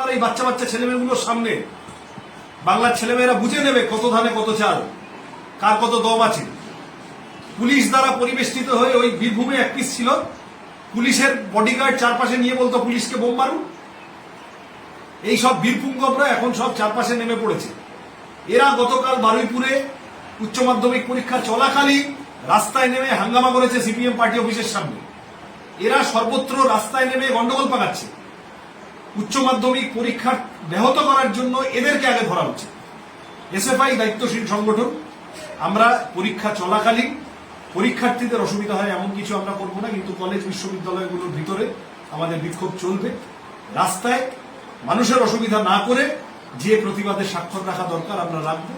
আর এই বাচ্চা বাচ্চা ছেলেমেয়েগুলোর সামনে বাংলার ছেলেমেয়েরা বুঝে নেবে কত ধানে কত চাল, কার কত দম আছে। পুলিশ দ্বারা পরিবেষ্টিত হয়ে ওই বীরভূমে এক পিস ছিল। পুলিশের বডিগার্ড চারপাশে নিয়ে বলতো, পুলিশকে বোম মারুন এই সব বীরপুঙ্গবরা এখন সব চারপাশে নেমে পড়েছে। এরা গতকাল বারুইপুরে উচ্চ মাধ্যমিক পরীক্ষা চলাকালীন রাস্তায় নেমে হাঙ্গামা করেছে সিপিএম পার্টি অফিসের সামনে। এরা সর্বত্র রাস্তায় নেমে গন্ডগোল পাকাচ্ছে। উচ্চ মাধ্যমিক পরীক্ষা ব্যাহত করার জন্য এদেরকে আগে ধরা উচিত। এসএফআই দায়িত্বশীল সংগঠন, আমরা পরীক্ষা চলাকালীন পরীক্ষার্থীদের অসুবিধা হয় এমন কিছু আমরা করব না, কিন্তু কলেজ বিশ্ববিদ্যালয়গুলোর ভিতরে আমাদের বিক্ষোভ চলবে। রাস্তায় মানুষের অসুবিধা না করে যে প্রতিবাদে স্বাক্ষর রাখা দরকার আমরা রাখব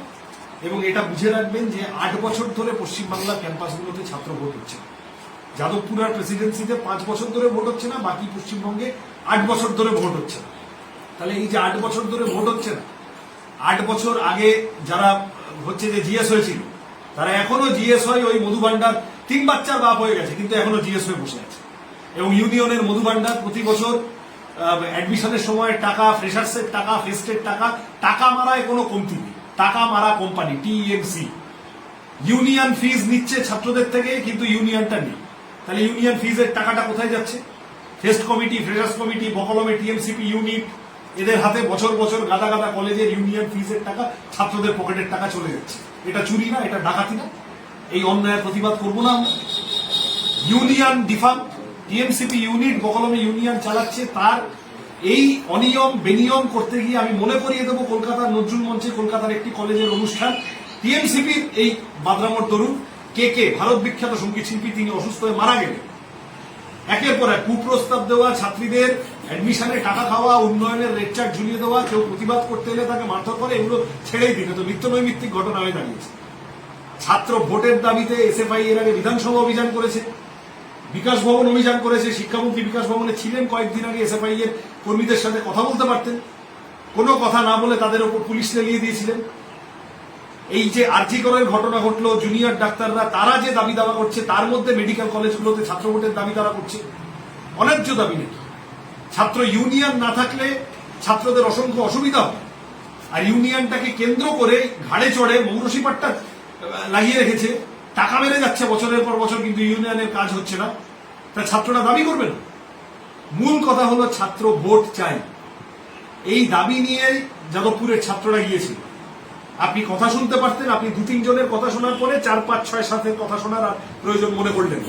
এবং এটা বুঝে রাখবেন যে আট বছর ধরে পশ্চিমবাংলার ক্যাম্পাসগুলোতে ছাত্র ভোট হচ্ছে না। যাদবপুর আর প্রেসিডেন্সিতে পাঁচ বছর ধরে ভোট হচ্ছে না, বাকি পশ্চিমবঙ্গে আট বছর ধরে ভোট হচ্ছে না। তাহলে এই যে আট বছর ধরে ভোট হচ্ছে না, আট বছর আগে যারা হচ্ছে যে জিএস হয়েছিল, তারা এখনও জিএস হয় ওই মধু ভান্ডার তিন বাচ্চার বাপ হয়ে গেছে, কিন্তু এখনও জিএস হয়ে বসে আছে। এবং ইউনিয়নের মধু ভান্ডার প্রতি বছর অ্যাডমিশনের সময় টাকা ফ্রেশার্সের টাকা ফেস্টের টাকা টাকা মারায় কোনো কমতি নেই। টাকা মারা কোম্পানি টিএমসি ইউনিয়ন ফিজ নিচ্ছে ছাত্রদের থেকে, কিন্তু ইউনিয়নটা নেই। তাহলে ইউনিয়ন ফিজের টাকাটা কোথায় যাচ্ছে? ফেস্ট কমিটি ফ্রেশার্স কমিটি বকলমে টিএমসিপি ইউনিট এদের হাতে বছর বছর গাদা গাদা কলেজের ইউনিয়ন ফিজের টাকা ছাত্রদের পকেটের টাকা চলে যাচ্ছে। এটা চুরি না, এটা ডাকাতি না। এই অন্যায়ের প্রতিবাদ করব না আমরা। ইউনিয়ন ডিফাম টিএমসিপি ইউনিট বকলমে ইউনিয়ন চালাচ্ছে, তার এই অনিয়ম, বেনিয়ম করতে গিয়ে আমি মনে করিয়ে দেবো কলকাতার নজরুল মঞ্চে কলকাতার একটি কলেজের অনুষ্ঠান। টিএমসিপির এই বাদরামর তরুণ কে কে ভারত বিখ্যাত সংগীত শিল্পী তিনি অসুস্থ হয়ে মারা গেলেন? একের পর এক কুপ্রস্তাব দেওয়া, ছাত্রীদের অ্যাডমিশনে টাকা খাওয়া, উন্নয়নের রেট চার্ট ঝুলিয়ে দেওয়া, কেউ প্রতিবাদ করতে এলে তাকে মারধর করে, এগুলো ছেড়েই দিন। তো নিত্য নৈমিত্তিক ঘটনা হয়ে দাঁড়িয়েছে। ছাত্র ভোটের দাবিতে এসএফআই এর আগে বিধানসভা অভিযান করেছে, বিকাশ ভবন অভিযান করেছে, শিক্ষামন্ত্রী বিকাশ ভবনে ছিলেন কয়েকদিন আগে এসএফআই এর কর্মীদের সাথে কথা বলতে পারতেন। কোনো কথা না বলে তাদের ওপর পুলিশ লেলিয়ে দিয়েছিলেন। এই যে আর্জিকরের ঘটনা ঘটলো জুনিয়র ডাক্তাররা তারা যে দাবি দাবা করছে, তার মধ্যে মেডিকেল কলেজগুলোতে ছাত্র ভোটের দাবি তারা করছে। অন্যায্য দাবি নাকি? ছাত্র ইউনিয়ন না থাকলে ছাত্রদের অসংখ্য অসুবিধা হয় আর ইউনিয়নটাকে কেন্দ্র করে ঘাড়ে চড়ে মৌরসি পাট্টা লাগিয়ে রেখেছে। টাকা বেড়ে যাচ্ছে বছরের পর বছর, কিন্তু ইউনিয়নের কাজ হচ্ছে না। তা ছাত্ররা দাবি করবে না মূল কথা হলো ছাত্র ভোট চাই। এই দাবি নিয়ে যাদবপুরের ছাত্ররা গিয়েছিল। আপনি কথা শুনতে পারতেন, আপনি দু তিনজনের কথা শোনার পরে চার, পাঁচ, ছয়, সাতের কথা শোনার আর প্রয়োজন মনে করলেন।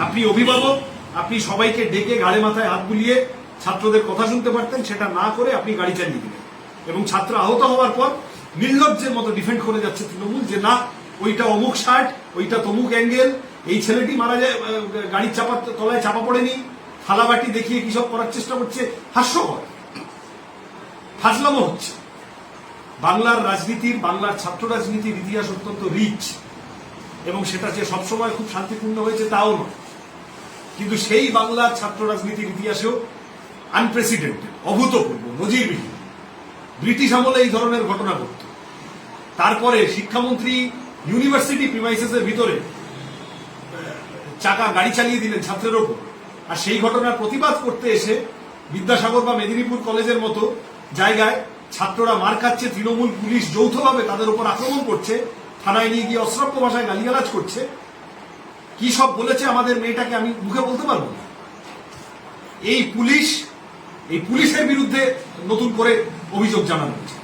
আপনি অভিভাবক, আপনি সবাইকে ডেকে ঘাড়ে মাথায় হাত বুলিয়ে ছাত্রদের কথা শুনতে পারতেন, সেটা না করে আপনি গাড়ি চালিয়ে দিলেন। এবং ছাত্র আহত হওয়ার পর নির্লজ্জের মতো ডিফেন্ড করে যাচ্ছে তৃণমূল যে না, ওইটা অমুক শার্ট, ওইটা তমুক অ্যাঙ্গেল, এই ছেলেটি মারা যায় গাড়ির চাপা, তলায় চাপা পড়েনি, থালাবাটি দেখিয়ে কিসব করার চেষ্টা করছে? হাস্যকর। ফাজলামো হচ্ছে। বাংলার রাজনীতির, বাংলার ছাত্র রাজনীতির ইতিহাস অত্যন্ত রিচ এবং সেটা যে সবসময় খুব শান্তিপূর্ণ হয়েছে তাও নয়। কিন্তু সেই বাংলার ছাত্র রাজনীতির ইতিহাসেও আনপ্রেসিডেন্টেড অভূতপূর্ব, নজিরবিহীন। ব্রিটিশ আমলে এই ধরনের ঘটনা ঘটত। তারপরে শিক্ষামন্ত্রী ইউনিভার্সিটি প্রিমাইসেসের ভিতরে চাকা গাড়ি চালিয়ে দিলেন ছাত্রের ওপর। আর সেই ঘটনার প্রতিবাদ করতে এসে বিদ্যাসাগর বা মেদিনীপুর কলেজের মতো জায়গায় ছাত্ররা মার খাচ্ছে, তৃণমূল, পুলিশ যৌথভাবে তাদের উপর আক্রমণ করছে, থানায় নিয়ে গিয়ে অশ্রাব্য ভাষায় গালিগালাজ করছে। কি সব বলেছে আমাদের মেয়েটাকে আমি মুখে বলতে পারব না। এই পুলিশ, এই পুলিশের বিরুদ্ধে নতুন করে অভিযোগ জানানো হচ্ছে।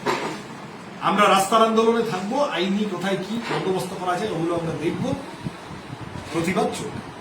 আমরা রাস্তার আন্দোলনে থাকব, আইনি কোথায় কি বন্দোবস্ত করা যায়, ওগুলো আমরা দেখব। প্রতিবাদ চলবে।